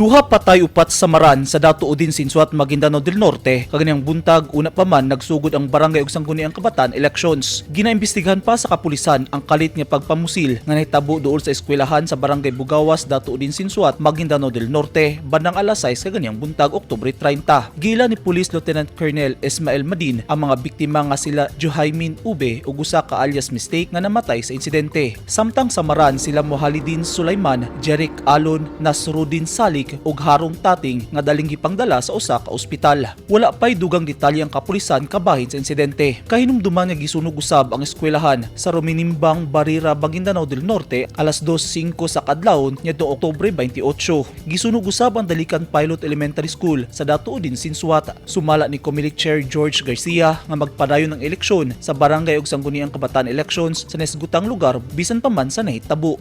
Duha patay upat sa maran sa Dato Udin Sinsuat Maguindanao del Norte kaganyang buntag una pa man nagsugod ang barangay ug sangguniang kabataan elections. Ginaimbestigahan pa sa kapulisan ang kalit nga pagpamusil nga nahitabo duol sa eskwelahan sa barangay Bugawas Dato Udin Sinsuat Maguindanao del Norte bandang alas 6 kaganyang buntag Oktubre 30. Gila ni Police Lieutenant Colonel Ismael Madin ang mga biktima nga sila Juhaymin Ube ug usa ka alias mistake nga namatay sa insidente. Samtang sa maran sila Mohalidin Sulaiman, Jeric Alon, Nasruddin Salik ug Harong Tating nga daling gipangdala sa usa ka ospital. Wala pay dugang detalye ang kapulisan kabahin sa insidente. Kahinumduman nga gisunog usab ang eskwelahan sa Rominimbang Barira, Maguindanao del Norte alas 2:05 sa kadlawon nitong Oktubre 28. Gisunog usab ang Dalikan Pilot Elementary School sa Dato Udin Sinsuat. Sumala ni Comelec Chair George Garcia nga magpadayon ng eleksyon sa barangay ug sangguniang kabataan elections sa nesgutang lugar bisan pa man sa nahitabo.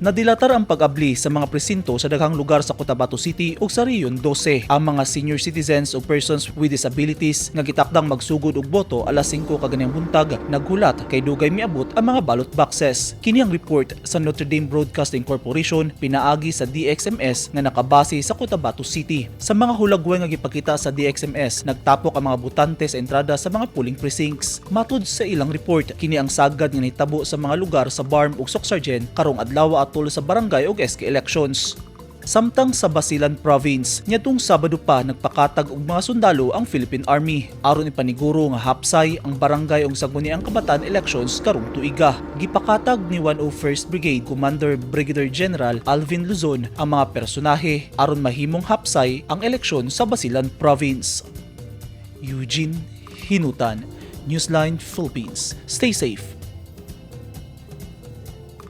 Nadilatar ang pag-abli sa mga presinto sa daghang lugar sa Cotabato City ug sa Riyon 12. Ang mga senior citizens ug persons with disabilities nga gitakdang magsugod og boto alas 5 kaganyang buntag naghulat kay dugay miabot ang mga ballot boxes. Kini ang report sa Notre Dame Broadcasting Corporation pinaagi sa DXMS nga nakabase sa Cotabato City. Sa mga hulagway nga gipakita sa DXMS, nagtapok ang mga butante sa entrada sa mga polling precincts. Matud sa ilang report, kini ang sagad nga nahitabo sa mga lugar sa Barm ug Socsargen karong adlaw atol sa barangay ug SK elections. Samtang sa Basilan Province, niadtong Sabado pa nagpakatag og mga sundalo ang Philippine Army aron ipaniguro nga hapsay ang barangay ug sangguniang kabataan elections karong tuiga. Gipakatag ni 101st Brigade Commander Brigadier General Alvin Luzon ang mga personahe aron mahimong hapsay ang eleksyon sa Basilan Province. Eugene Hinutan, Newsline Philippines. Stay safe